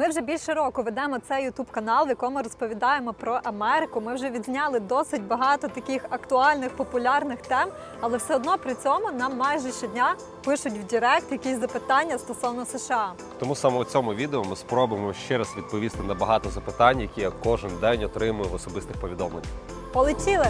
Ми вже більше року ведемо цей ютуб канал, в якому розповідаємо про Америку. Ми вже відзняли досить багато таких актуальних, популярних тем, але все одно при цьому нам майже щодня пишуть в Директ якісь запитання стосовно США. Тому саме у цьому відео ми спробуємо ще раз відповісти на багато запитань, які я кожен день отримую в особистих повідомленнях. Полетіли!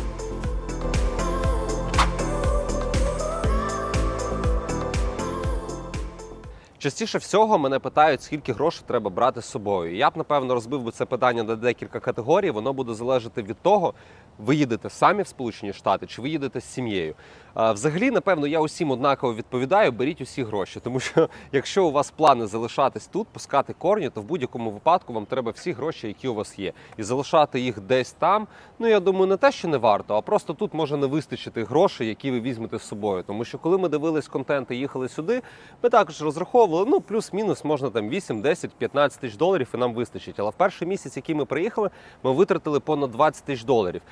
Частіше всього мене питають, скільки грошей треба брати з собою. Я б напевно розбив би це питання на декілька категорій. Воно буде залежати від того, ви їдете самі в Сполучені Штати чи ви їдете з сім'єю. Взагалі, напевно, я усім однаково відповідаю: беріть усі гроші, тому що якщо у вас плани залишатись тут, пускати корні, то в будь-якому випадку вам треба всі гроші, які у вас є, і залишати їх десь там. Ну я думаю, не те, що не варто, а просто тут може не вистачити грошей, які ви візьмете з собою. Тому що коли ми дивились контент і їхали сюди, ми також розраховували, ну плюс-мінус можна там 8, 10, 15 тисяч доларів, і нам вистачить. Але в перший місяць, який ми приїхали, ми витратили понад 20 тисяч доларів.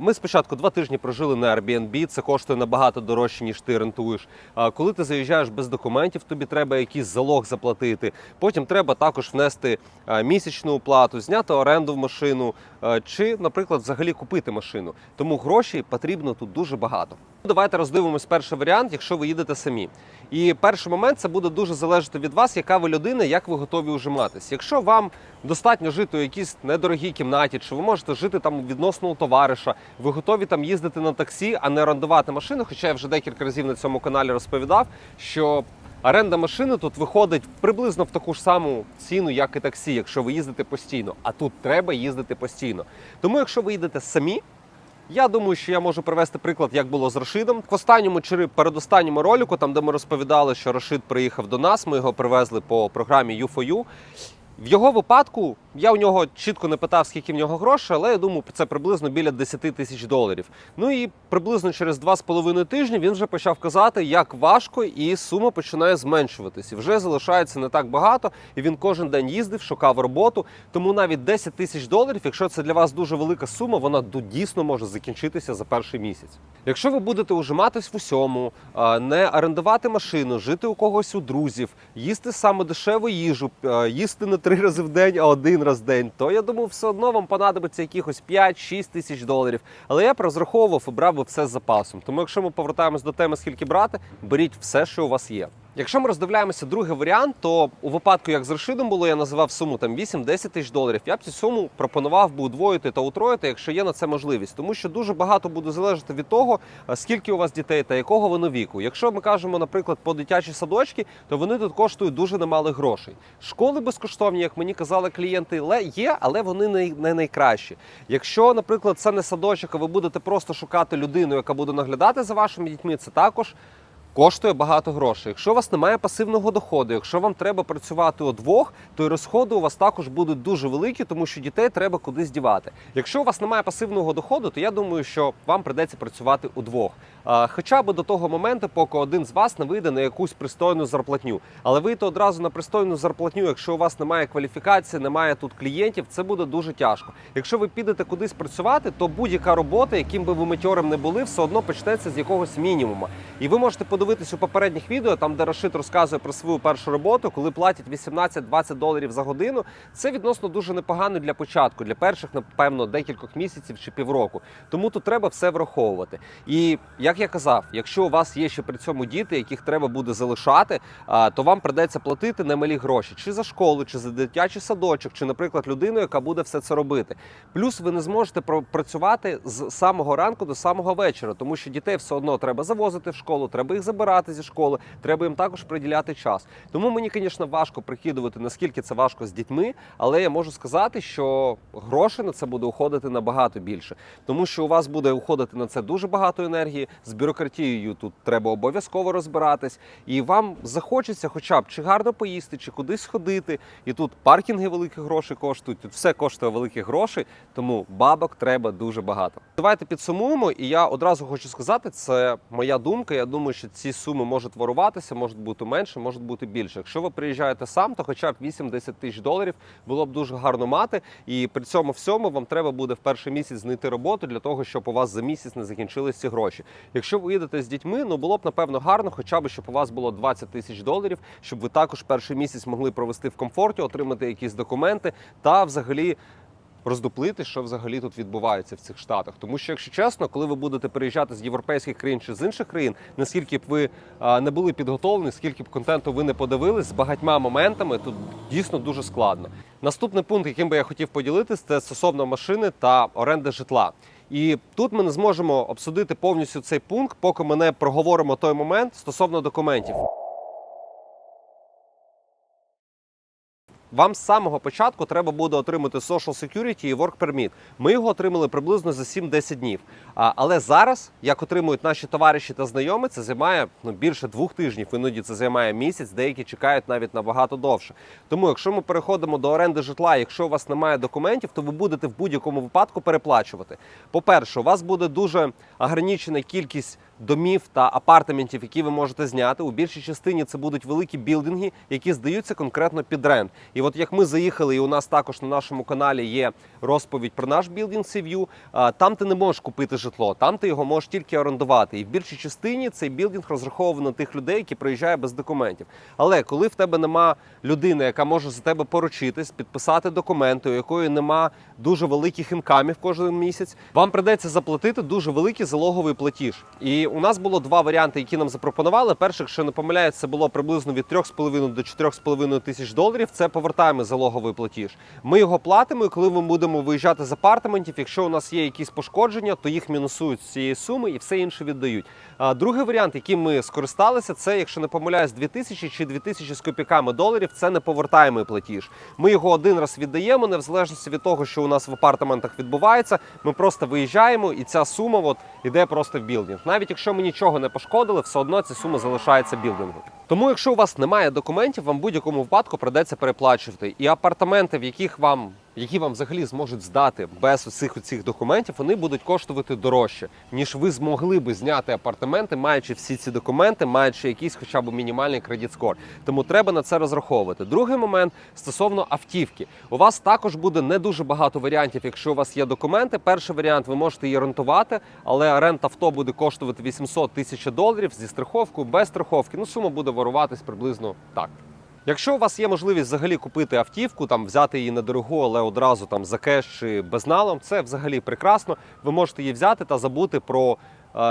Ми спочатку два тижні прожили на Airbnb, це коштує набагато дорожче, ніж ти рентуєш. А коли ти заїжджаєш без документів, тобі треба якийсь залог заплатити. Потім треба також внести місячну оплату, зняти оренду в машину чи, наприклад, взагалі купити машину. Тому грошей потрібно тут дуже багато. Давайте роздивимось перший варіант, якщо ви їдете самі. І перший момент це буде дуже залежати від вас, яка ви людина, як ви готові ужиматись. Якщо вам достатньо жити у якійсь недорогій кімнаті, чи ви можете жити там відносно у товариша, ви готові там їздити на таксі, а не орендувати машину. Хоча я вже декілька разів на цьому каналі розповідав, що оренда машини тут виходить приблизно в таку ж саму ціну, як і таксі, якщо ви їздите постійно. А тут треба їздити постійно. Тому, якщо ви їдете самі. Я думаю, що я можу привести приклад, як було з Рашидом. В останньому чи передостанньому ролику, там де ми розповідали, що Рашид приїхав до нас, ми його привезли по програмі U4U. В його випадку я у нього чітко не питав, скільки в нього грошей, але я думаю, це приблизно біля 10 тисяч доларів. Ну і приблизно через 2,5 тижні він вже почав казати, як важко, і сума починає зменшуватися. І вже залишається не так багато, і він кожен день їздив, шукав роботу. Тому навіть 10 тисяч доларів, якщо це для вас дуже велика сума, вона дійсно може закінчитися за перший місяць. Якщо ви будете ужиматись в усьому, не орендувати машину, жити у когось у друзів, їсти саме дешеву їжу, їсти не три рази в день, а один раз день, то я думаю, все одно вам понадобиться якихось 5-6 тисяч доларів. Але я б розраховував і брав би все з запасом. Тому якщо ми повертаємось до теми, скільки брати, беріть все, що у вас є. Якщо ми роздивляємося другий варіант, то у випадку, як з Рашидом було, я називав суму там 8-10 тисяч доларів. Я б цю суму пропонував би удвоїти та утроїти, якщо є на це можливість, тому що дуже багато буде залежати від того, скільки у вас дітей та якого вони віку. Якщо ми кажемо, наприклад, по дитячі садочки, то вони тут коштують дуже немалих грошей. Школи безкоштовні, як мені казали клієнти, є, але вони не найкращі. Якщо, наприклад, це не садочок, а ви будете просто шукати людину, яка буде наглядати за вашими дітьми, це також коштує багато грошей. Якщо у вас немає пасивного доходу, якщо вам треба працювати удвох, то і розходи у вас також будуть дуже великі, тому що дітей треба кудись дівати. Якщо у вас немає пасивного доходу, то я думаю, що вам придеться працювати удвох. Хоча б до того моменту, поки один з вас не вийде на якусь пристойну зарплатню. Але вийти одразу на пристойну зарплатню, якщо у вас немає кваліфікації, немає тут клієнтів, це буде дуже тяжко. Якщо ви підете кудись працювати, то будь-яка робота, яким би ви метьором не були, все одно почнеться з якогось мінімуму. І ви можете подивитись у попередніх відео, там де Рашид розказує про свою першу роботу, коли платять 18-20 доларів за годину. Це відносно дуже непогано для початку, для перших, напевно, декількох місяців чи півроку. Тому тут треба все враховувати. І як я казав, якщо у вас є ще при цьому діти, яких треба буде залишати, то вам придеться платити немалі гроші чи за школу, чи за дитячий садочок, чи, наприклад, людину, яка буде все це робити. Плюс ви не зможете працювати з самого ранку до самого вечора, тому що дітей все одно треба завозити в школу, треба їх забирати зі школи, треба їм також приділяти час. Тому мені, звісно, важко прикидувати, наскільки це важко з дітьми, але я можу сказати, що грошей на це буде уходити набагато більше, тому що у вас буде уходити на це дуже багато енергії. З бюрократією тут треба обов'язково розбиратись, і вам захочеться, хоча б чи гарно поїсти, чи кудись ходити. І тут паркінги великі гроші коштують, тут все коштує великі гроші, тому бабок треба дуже багато. Давайте підсумуємо, і я одразу хочу сказати, це моя думка. Я думаю, що ці суми можуть варуватися, можуть бути менше, можуть бути більше. Якщо ви приїжджаєте сам, то хоча б 8-10 тисяч доларів було б дуже гарно мати. І при цьому всьому вам треба буде в перший місяць знайти роботу для того, щоб у вас за місяць не закінчились ці гроші. Якщо ви їдете з дітьми, ну було б напевно гарно, хоча б щоб у вас було 20 тисяч доларів, щоб ви також перший місяць могли провести в комфорті, отримати якісь документи та взагалі. Роздуплити, що взагалі тут відбувається в цих штатах, тому що, якщо чесно, коли ви будете переїжджати з європейських країн чи з інших країн, наскільки б ви а, не були підготовлені, скільки б контенту ви не подивились з багатьма моментами, тут дійсно дуже складно. Наступний пункт, яким би я хотів поділитись, це стосовно машини та оренди житла. І тут ми не зможемо обсудити повністю цей пункт, поки ми не проговоримо той момент стосовно документів. Вам з самого початку треба буде отримати Social Security і Work Permit. Ми його отримали приблизно за 7-10 днів. А, але зараз, як отримують наші товариші та знайомі, це займає ну, більше двох тижнів. Іноді це займає місяць, деякі чекають навіть набагато довше. Тому, якщо ми переходимо до оренди житла, якщо у вас немає документів, то ви будете в будь-якому випадку переплачувати. По-перше, у вас буде дуже ограничена кількість домів та апартаментів, які ви можете зняти. У більшій частині це будуть великі білдинги, які здаються конкретно під рент. І от як ми заїхали, і у нас також на нашому каналі є розповідь про наш білдинг а, там ти не можеш купити житло, там ти його можеш тільки орендувати. І в більшій частині цей білдинг розрахований на тих людей, які приїжджають без документів. Але коли в тебе нема людини, яка може за тебе поручитись, підписати документи, у якої нема дуже великих інкамів кожен місяць, вам придеться заплатити дуже великий залоговий платіж. І у нас було два варіанти, які нам запропонували. Перший, якщо не помиляюсь, це було приблизно від 3,5 до 4,5 тисяч доларів. Це повертаємо залоговий платіж. Ми його платимо, і коли ми будемо виїжджати з апартаментів, якщо у нас є якісь пошкодження, то їх мінусують з цієї суми і все інше віддають. Другий варіант, яким ми скористалися, це, якщо не помиляюсь, 2000 чи 2000 з копійками доларів. Це неповертаємий платіж. Ми його один раз віддаємо, не в залежності від того, що у нас в апартаментах відбувається. Ми просто виїжджаємо, і ця сума от іде просто в білдинг. Навіть якщо ми нічого не пошкодили, все одно ця сума залишається білдингу. Тому, якщо у вас немає документів, вам в будь-якому випадку придеться переплачувати. І апартаменти, в яких вам які вам взагалі зможуть здати без усіх цих документів, вони будуть коштувати дорожче, ніж ви змогли би зняти апартаменти, маючи всі ці документи, маючи якийсь хоча б мінімальний кредит скор. Тому треба на це розраховувати. Другий момент стосовно автівки. У вас також буде не дуже багато варіантів, якщо у вас є документи. Перший варіант ви можете її рентувати, але рент авто буде коштувати 800 тисяч доларів зі страховкою, без страховки. Ну сума буде варуватись приблизно так. Якщо у вас є можливість взагалі купити автівку, там взяти її недорого, але одразу там за кеш чи безналом, це взагалі прекрасно. Ви можете її взяти та забути про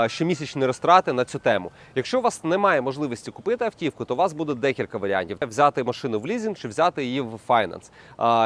щомісячні розтрати на цю тему. Якщо у вас немає можливості купити автівку, то у вас буде декілька варіантів: взяти машину в лізинг чи взяти її в файнанс.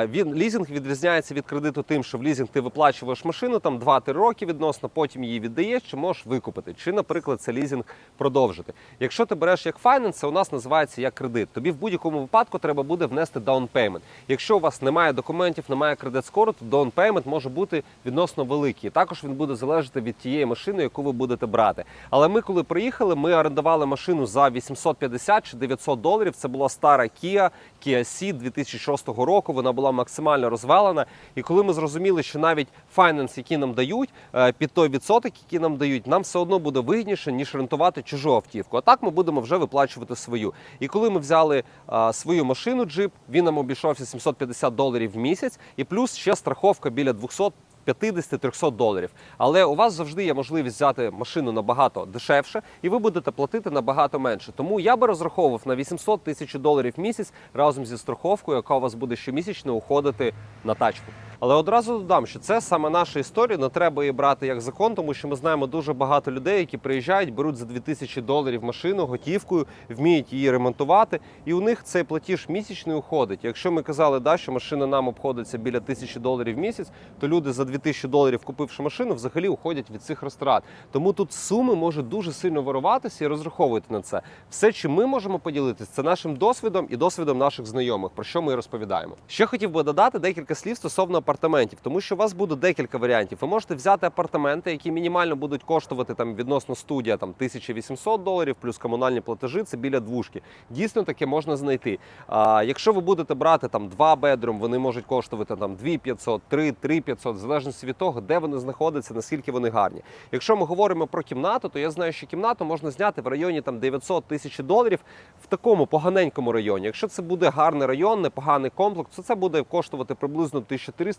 Він лізинг відрізняється від кредиту тим, що в лізинг ти виплачуєш машину там 2-3 роки відносно, потім її віддаєш, чи можеш викупити, чи, наприклад, це лізинг продовжити. Якщо ти береш як файнанс, це у нас називається як кредит. Тобі в будь-якому випадку треба буде внести payment. Якщо у вас немає документів, немає кредит скору, то payment може бути відносно великий. Також він буде залежати від тієї машини, яку ви будете брати. Але ми, коли приїхали, ми орендували машину за 850 чи 900 доларів. Це була стара Kia, Kia Ceed 2006 року. Вона була максимально розвалена. І коли ми зрозуміли, що навіть файнанс, який нам дають, е, під той відсоток, який нам дають, нам все одно буде вигідніше, ніж рентувати чужу автівку. А так ми будемо вже виплачувати свою. І коли ми взяли е, свою машину, джип, він нам обійшовся 750 доларів в місяць, і плюс ще страховка біля 200 50-300 доларів. Але у вас завжди є можливість взяти машину набагато дешевше, і ви будете платити набагато менше. Тому я би розраховував на 800 тисяч доларів в місяць разом зі страховкою, яка у вас буде щомісячно уходити на тачку. Але одразу додам, що це саме наша історія. Не треба її брати як закон, тому що ми знаємо дуже багато людей, які приїжджають, беруть за 2000 доларів машину готівкою, вміють її ремонтувати, і у них цей платіж місячний уходить. Якщо ми казали, да, що машина нам обходиться біля 1000 доларів в місяць, то люди за 2000 доларів, купивши машину, взагалі уходять від цих розтрат. Тому тут суми можуть дуже сильно вируватися і розраховуйте на це. Все, чим ми можемо поділитися, це нашим досвідом і досвідом наших знайомих, про що ми розповідаємо. Ще хотів би додати декілька слів стосовно апартаментів, тому що у вас буде декілька варіантів. Ви можете взяти апартаменти, які мінімально будуть коштувати там відносно студія там 1800 доларів, плюс комунальні платежі, це біля двушки. Дійсно таке можна знайти. А якщо ви будете брати там два бедрум, вони можуть коштувати там 2500, 3, 3500, в залежності від того, де вони знаходяться, наскільки вони гарні. Якщо ми говоримо про кімнату, то я знаю, що кімнату можна зняти в районі там 900 тисяч доларів в такому поганенькому районі. Якщо це буде гарний район, непоганий комплекс, то це буде коштувати приблизно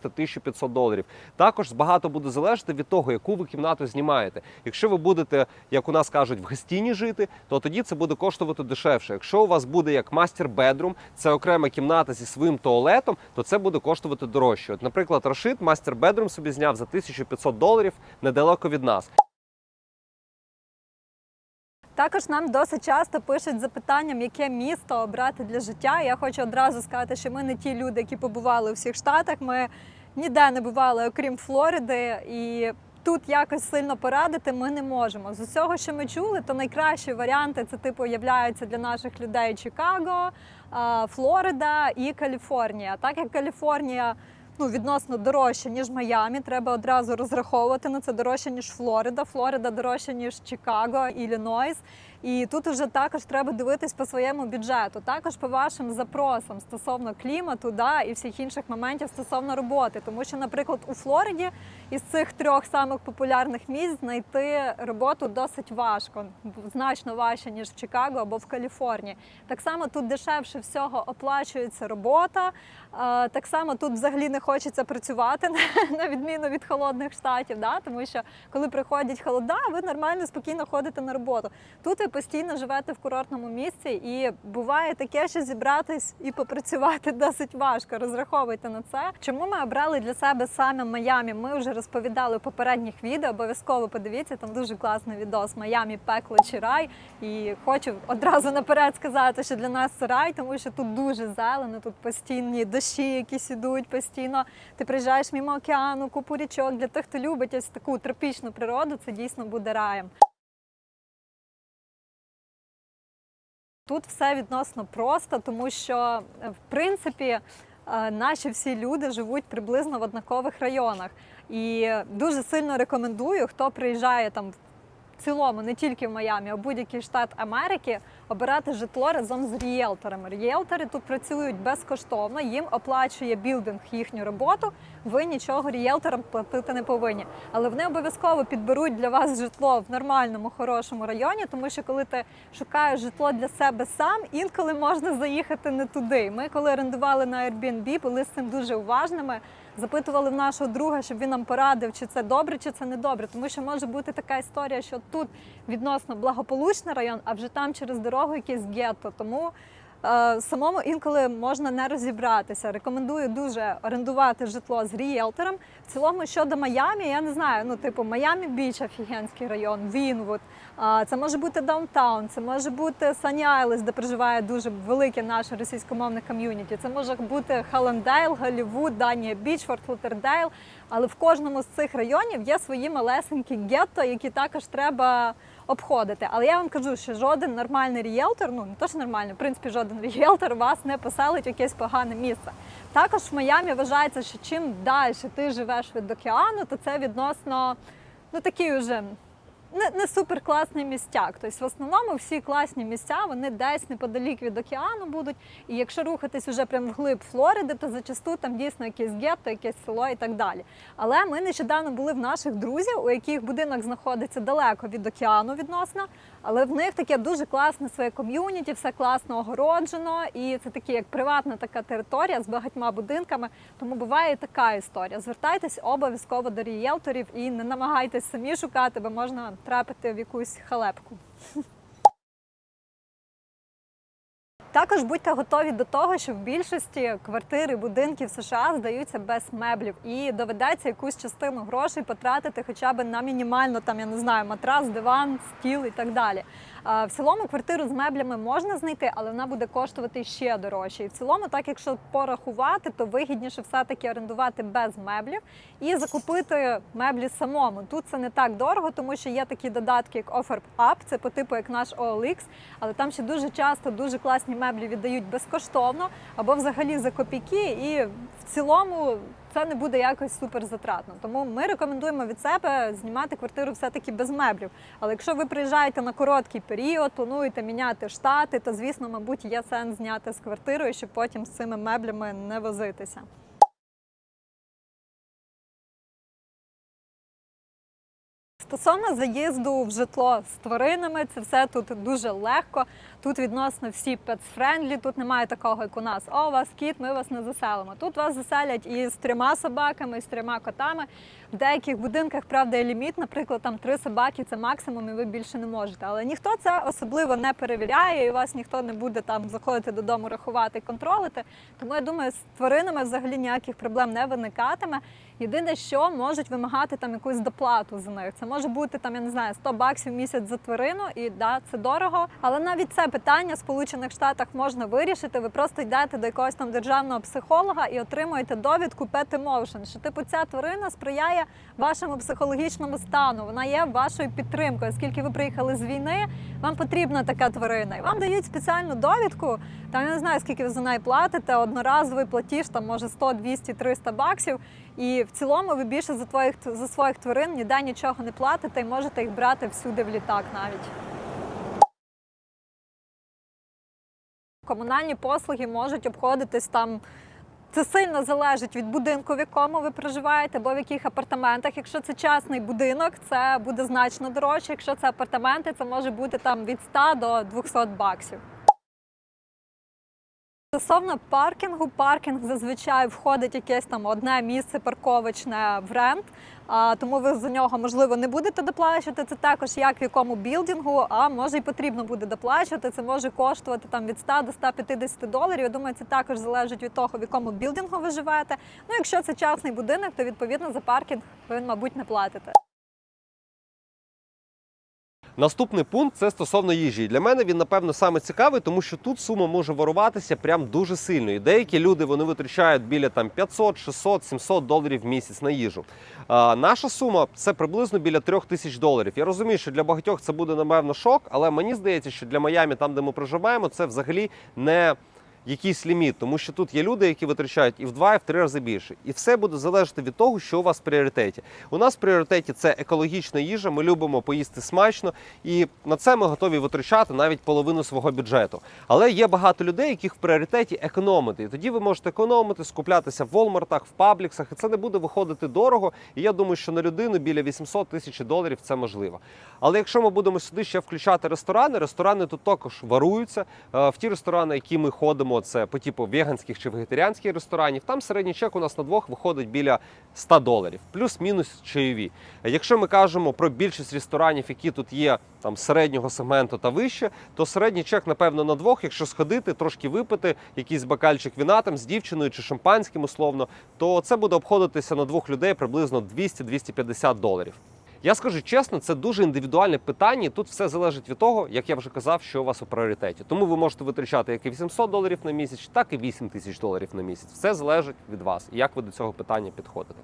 1300-1500 доларів. Також багато буде залежати від того, яку ви кімнату знімаєте. Якщо ви будете, як у нас кажуть, в гостіні жити, то тоді це буде коштувати дешевше. Якщо у вас буде як мастер бедрум, це окрема кімната зі своїм туалетом, то це буде коштувати дорожче. От, наприклад, Рашид мастер бедрум собі зняв за 1500 доларів недалеко від нас. Також нам досить часто пишуть запитанням, яке місто обрати для життя. Я хочу одразу сказати, що ми не ті люди, які побували у всіх штатах. Ми ніде не бували, окрім Флориди, і тут якось сильно порадити ми не можемо. З усього, що ми чули, то найкращі варіанти це типу являються для наших людей Чикаго, Флорида і Каліфорнія. Так як Каліфорнія. Ну, відносно дорожче, ніж Майамі. Треба одразу розраховувати на це дорожче, ніж Флорида. Флорида дорожче, ніж Чикаго, Іллінойс. І тут вже також треба дивитись по своєму бюджету, також по вашим запросам стосовно клімату, да, і всіх інших моментів стосовно роботи. Тому що, наприклад, у Флориді із цих трьох самих популярних місць знайти роботу досить важко, значно важче, ніж в Чикаго або в Каліфорнії. Так само тут дешевше всього оплачується робота. Так само тут взагалі не хочеться працювати на відміну від холодних штатів, да? тому що коли приходять холода, ви нормально спокійно ходите на роботу. Тут ви постійно живете в курортному місці, і буває таке, що зібратись і попрацювати досить важко. Розраховуйте на це. Чому ми обрали для себе саме Майамі? Ми вже розповідали в попередніх відео. Обов'язково подивіться, там дуже класний відос Майамі, пекло чи рай. І хочу одразу наперед сказати, що для нас це рай, тому що тут дуже зелено, тут постійні дощі, якісь ідуть постійно. Ти приїжджаєш мимо океану, купу річок. Для тих, хто любить ось таку тропічну природу, це дійсно буде раєм. Тут все відносно просто, тому що е, в принципі е, наші всі люди живуть приблизно в однакових районах. І дуже сильно рекомендую, хто приїжджає там в цілому, не тільки в Майамі, а будь-який штат Америки, обирати житло разом з рієлторами. Рієлтори тут працюють безкоштовно, їм оплачує білдинг їхню роботу. Ви нічого рієлторам платити не повинні. Але вони обов'язково підберуть для вас житло в нормальному, хорошому районі, тому що коли ти шукаєш житло для себе сам, інколи можна заїхати не туди. Ми, коли орендували на Airbnb, були з цим дуже уважними. Запитували в нашого друга, щоб він нам порадив, чи це добре, чи це не добре. Тому що може бути така історія, що тут відносно благополучний район, а вже там через дорогу якесь гетто. Тому е, самому інколи можна не розібратися. Рекомендую дуже орендувати житло з рієлтором. В цілому щодо Майамі, я не знаю. Ну, типу, Майамі Біч, офігенський район, Вінвуд. А, Це може бути даунтаун, це може бути Сані Айлес, де проживає дуже велике наше російськомовне ком'юніті. Це може бути Халандейл, Голлівуд, Данія Біч, Форт Лутердейл. Але в кожному з цих районів є свої малесенькі гетто, які також треба обходити. Але я вам кажу, що жоден нормальний рієлтор, ну не то що нормальний, в принципі, жоден рієлтор вас не поселить в якесь погане місце. Також в Майамі вважається, що чим далі ти живеш від океану, то це відносно ну такий уже не, не супер класний містяк. Тобто, в основному всі класні місця вони десь неподалік від океану будуть. І якщо рухатись уже прямо вглиб Флориди, то зачасту там дійсно якесь гетто, якесь село і так далі. Але ми нещодавно були в наших друзів, у яких будинок знаходиться далеко від океану відносно. Але в них таке дуже класне своє ком'юніті, все класно огороджено, і це такі як приватна така територія з багатьма будинками. Тому буває і така історія. Звертайтесь обов'язково до рієлторів і не намагайтесь самі шукати, бо можна трапити в якусь халепку. Також будьте готові до того, що в більшості квартир і будинків США здаються без меблів, і доведеться якусь частину грошей потратити хоча б на мінімально там, я не знаю, матрас, диван, стіл і так далі. В цілому квартиру з меблями можна знайти, але вона буде коштувати ще дорожче. І в цілому, так якщо порахувати, то вигідніше все-таки орендувати без меблів і закупити меблі самому. Тут це не так дорого, тому що є такі додатки, як OfferUp, це по типу як наш OLX, але там ще дуже часто дуже класні меблі віддають безкоштовно або взагалі за копійки, і в цілому це не буде якось супер затратно. Тому ми рекомендуємо від себе знімати квартиру все-таки без меблів. Але якщо ви приїжджаєте на короткий період, плануєте міняти штати, то звісно, мабуть, є сенс зняти з квартирою, щоб потім з цими меблями не возитися. Стосовно заїзду в житло з тваринами, це все тут дуже легко. Тут відносно всі пецфрендлі, тут немає такого, як у нас. О, у вас кіт, ми вас не заселимо. Тут вас заселять і з трьома собаками, і з трьома котами. В деяких будинках, правда, є ліміт, наприклад, там три собаки це максимум, і ви більше не можете. Але ніхто це особливо не перевіряє, і вас ніхто не буде там заходити додому, рахувати, контролити. Тому я думаю, з тваринами взагалі ніяких проблем не виникатиме. Єдине, що можуть вимагати там якусь доплату за них. Це може бути там, я не знаю, 100 баксів в місяць за тварину, і да, це дорого. Але навіть це питання в Сполучених Штатах можна вирішити. Ви просто йдете до якогось там державного психолога і отримуєте довідку Pet Emotion, що типу ця тварина сприяє вашому психологічному стану. Вона є вашою підтримкою. Оскільки ви приїхали з війни, вам потрібна така тварина. І вам дають спеціальну довідку. Там я не знаю, скільки ви за неї платите. Одноразовий платіж, там може 100, 200, 300 баксів. І в цілому ви більше за твоїх за своїх тварин ніде нічого не платите і можете їх брати всюди в літак навіть. Комунальні послуги можуть обходитись там. Це сильно залежить від будинку, в якому ви проживаєте, або в яких апартаментах. Якщо це частний будинок, це буде значно дорожче. Якщо це апартаменти, це може бути там від 100 до 200 баксів. Стосовно паркінгу, паркінг зазвичай входить якесь там одне місце парковочне в рент, а, тому ви за нього можливо не будете доплачувати. Це також як в якому білдингу, а може й потрібно буде доплачувати. Це може коштувати там від 100 до 150 доларів. Я думаю, це також залежить від того, в якому білдингу ви живете. Ну, якщо це частний будинок, то відповідно за паркінг ви, мабуть, не платите. Наступний пункт це стосовно їжі. Для мене він напевно саме цікавий, тому що тут сума може варуватися прям дуже сильно. І деякі люди вони витрачають біля там 500, 600, 700 доларів в місяць на їжу. А, наша сума це приблизно біля 3 тисяч доларів. Я розумію, що для багатьох це буде напевно шок, але мені здається, що для Майами, там де ми проживаємо, це взагалі не. Якийсь ліміт, тому що тут є люди, які витрачають і в два, і в три рази більше. І все буде залежати від того, що у вас в пріоритеті. У нас в пріоритеті це екологічна їжа. Ми любимо поїсти смачно, і на це ми готові витрачати навіть половину свого бюджету. Але є багато людей, яких в пріоритеті економити. І тоді ви можете економити, скуплятися в Волмартах, в пабліксах, і це не буде виходити дорого. І я думаю, що на людину біля 800 тисяч доларів це можливо. Але якщо ми будемо сюди ще включати ресторани, ресторани тут також варуються. Е, В ті ресторани, які ми ходимо, це по типу веганських чи вегетаріанських ресторанів. Там середній чек у нас на двох виходить біля 100 доларів, плюс-мінус чайові. Якщо ми кажемо про більшість ресторанів, які тут є там середнього сегменту та вище, то середній чек, напевно, на двох, якщо сходити, трошки випити, якийсь бакальчик віна там з дівчиною чи шампанським, условно, то це буде обходитися на двох людей приблизно 200-250 доларів. Я скажу чесно, це дуже індивідуальне питання. Тут все залежить від того, як я вже казав, що у вас у пріоритеті. Тому ви можете витрачати як і 800 доларів на місяць, так і 8 тисяч доларів на місяць. Все залежить від вас як ви до цього питання підходите.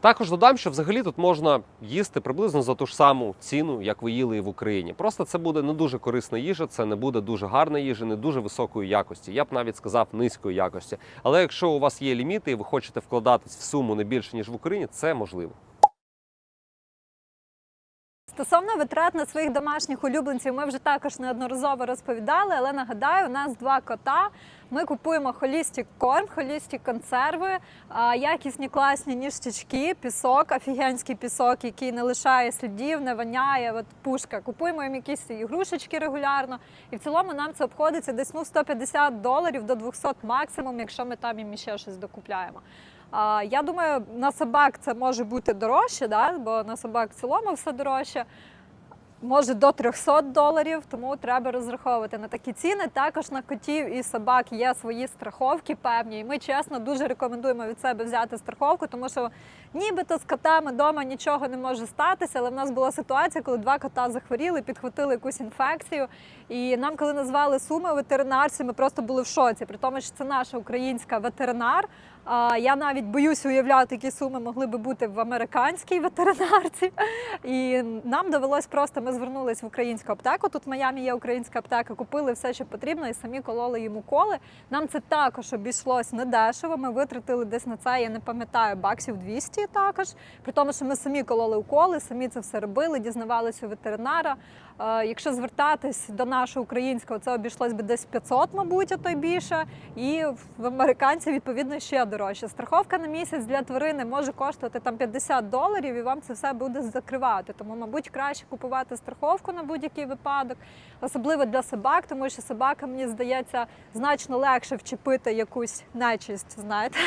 Також додам, що взагалі тут можна їсти приблизно за ту ж саму ціну, як ви їли і в Україні. Просто це буде не дуже корисна їжа, це не буде дуже гарна їжа, не дуже високої якості. Я б навіть сказав низької якості. Але якщо у вас є ліміти і ви хочете вкладатись в суму не більше ніж в Україні, це можливо. Стосовно витрат на своїх домашніх улюбленців, ми вже також неодноразово розповідали, але нагадаю, у нас два кота. Ми купуємо холістік корм, холістік консерви, якісні класні ніжчачки, пісок, офігенський пісок, який не лишає слідів, не воняє. От пушка. Купуємо їм якісь ігрушечки регулярно. І в цілому нам це обходиться десь ну 150 доларів до 200 максимум, якщо ми там їм ще щось докупляємо. А, Я думаю, на собак це може бути дорожче, да? бо на собак в цілому все дорожче. Може до 300 доларів, тому треба розраховувати на такі ціни. Також на котів і собак є свої страховки певні. І ми чесно дуже рекомендуємо від себе взяти страховку, тому що нібито з котами вдома нічого не може статися. Але в нас була ситуація, коли два кота захворіли, підхватили якусь інфекцію. І нам, коли назвали суми ветеринарці, ми просто були в шоці. При тому, що це наша українська ветеринар. Я навіть боюся уявляти, які суми могли би бути в американській ветеринарці. І нам довелось просто, ми звернулись в українську аптеку. Тут в Майамі є українська аптека, купили все, що потрібно, і самі кололи йому коли. Нам це також обійшлось недешево. Ми витратили десь на це, я не пам'ятаю, баксів 200 також. При тому, що ми самі кололи уколи, самі це все робили, дізнавалися у ветеринара. Якщо звертатись до нашого українського, це обійшлось би десь 500, мабуть, а то й більше. І в американців відповідно ще дорожче. Страховка на місяць для тварини може коштувати там 50 доларів, і вам це все буде закривати. Тому, мабуть, краще купувати страховку на будь-який випадок, особливо для собак, тому що собака, мені здається, значно легше вчепити якусь нечисть, знаєте,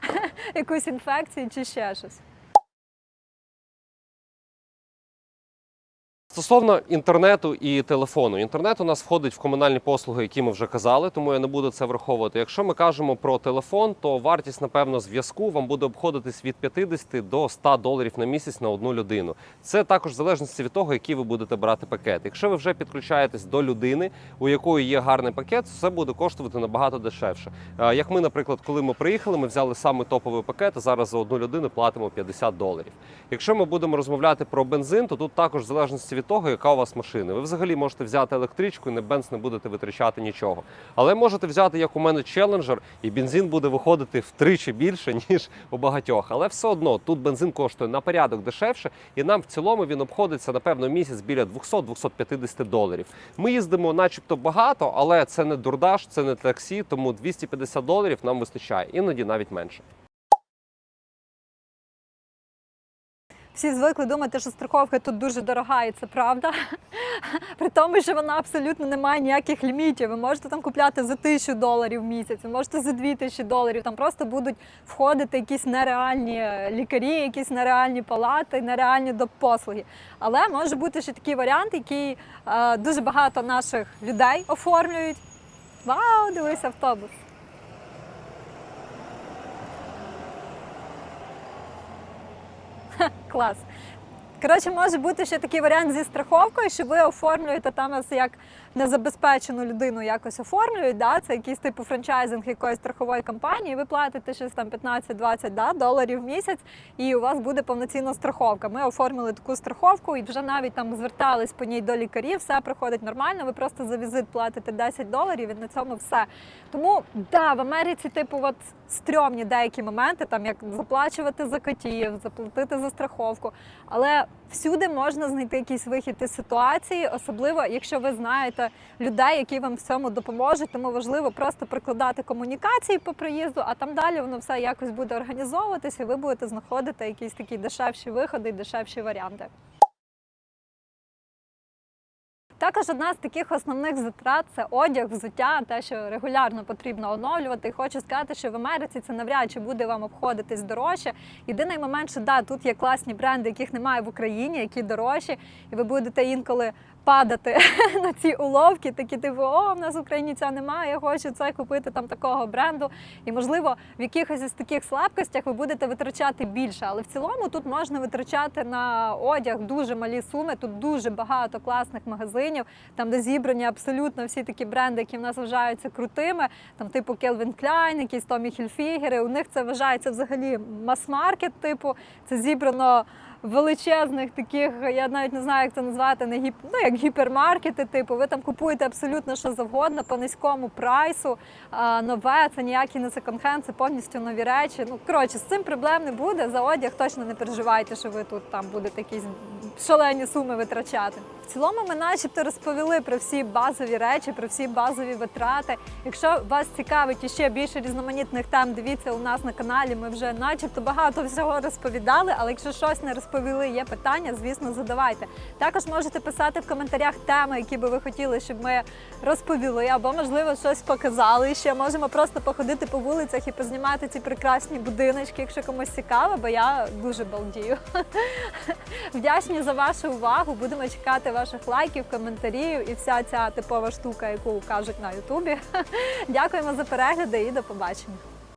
якусь інфекцію чи ще щось. Стосовно інтернету і телефону, інтернет у нас входить в комунальні послуги, які ми вже казали, тому я не буду це враховувати. Якщо ми кажемо про телефон, то вартість, напевно, зв'язку вам буде обходитись від 50 до 100 доларів на місяць на одну людину. Це також в залежності від того, який ви будете брати пакет. Якщо ви вже підключаєтесь до людини, у якої є гарний пакет, це буде коштувати набагато дешевше. Е, Як ми, наприклад, коли ми приїхали, ми взяли саме топовий пакет. а Зараз за одну людину платимо 50 доларів. Якщо ми будемо розмовляти про бензин, то тут також в залежності від того, яка у вас машина. Ви взагалі можете взяти електричку і на бенз не будете витрачати нічого. Але можете взяти, як у мене, челенджер, і бензин буде виходити втричі більше, ніж у багатьох. Але все одно тут бензин коштує на порядок дешевше, і нам в цілому він обходиться, напевно, місяць біля 200-250 доларів. Ми їздимо, начебто, багато, але це не дурдаш, це не таксі, тому 250 доларів нам вистачає, іноді навіть менше. Всі звикли думати, що страховка тут дуже дорога, і це правда. При тому, що вона абсолютно не має ніяких лімітів. Ви можете там купляти за тисячу доларів в місяць, ви можете за дві тисячі доларів. Там просто будуть входити якісь нереальні е, лікарі, якісь нереальні палати, нереальні допослуги. Але може бути ще такий варіант, який е, дуже багато наших людей оформлюють. Вау, дивись автобус. Клас. Коротше, може бути ще такий варіант зі страховкою, що ви оформлюєте там як незабезпечену людину якось оформлюють. Да? Це якийсь типу франчайзинг якоїсь страхової компанії. Ви платите щось там 15-20 да, доларів в місяць, і у вас буде повноцінна страховка. Ми оформили таку страховку і вже навіть там звертались по ній до лікарів. Все проходить нормально. Ви просто за візит платите 10 доларів, і на цьому все. Тому да, в Америці, типу, от стрьомні деякі моменти, там як заплачувати за котів, заплатити за страховку. Але всюди можна знайти якийсь вихід із ситуації, особливо якщо ви знаєте людей, які вам в цьому допоможуть. Тому важливо просто прикладати комунікації по приїзду, а там далі воно все якось буде організовуватися, і ви будете знаходити якісь такі дешевші виходи і дешевші варіанти. Також одна з таких основних затрат це одяг, взуття, те, що регулярно потрібно оновлювати. І хочу сказати, що в Америці це навряд чи буде вам обходитись дорожче. Єдиний момент, що да, тут є класні бренди, яких немає в Україні, які дорожчі, і ви будете інколи падати на ці уловки, такі типу, о, в нас в Україні цього немає, я хочу це купити там такого бренду. І можливо, в якихось із таких слабкостях ви будете витрачати більше. Але в цілому тут можна витрачати на одяг дуже малі суми. Тут дуже багато класних магазинів, там де зібрані абсолютно всі такі бренди, які в нас вважаються крутими. Там, типу Calvin Klein, якісь Tommy Hilfiger. У них це вважається взагалі мас-маркет, типу, це зібрано величезних таких, я навіть не знаю, як це назвати, не гіп... ну, як гіпермаркети, типу, ви там купуєте абсолютно що завгодно по низькому прайсу, а, нове, це ніякі не секонд-хенд, це повністю нові речі. Ну, коротше, з цим проблем не буде. За одяг точно не переживайте, що ви тут там будете якісь шалені суми витрачати. В цілому ми начебто розповіли про всі базові речі, про всі базові витрати. Якщо вас цікавить іще більше різноманітних тем, дивіться у нас на каналі. Ми вже начебто багато всього розповідали, але якщо щось не розповіли, є питання, звісно, задавайте. Також можете писати в коментарях теми, які би ви хотіли, щоб ми розповіли, або можливо щось показали. Ще можемо просто походити по вулицях і познімати ці прекрасні будиночки, якщо комусь цікаво, бо я дуже балдію. Вдячні за вашу увагу. Будемо чекати ваших лайків, коментарів і вся ця типова штука, яку кажуть на Ютубі. Дякуємо за перегляди і до побачення.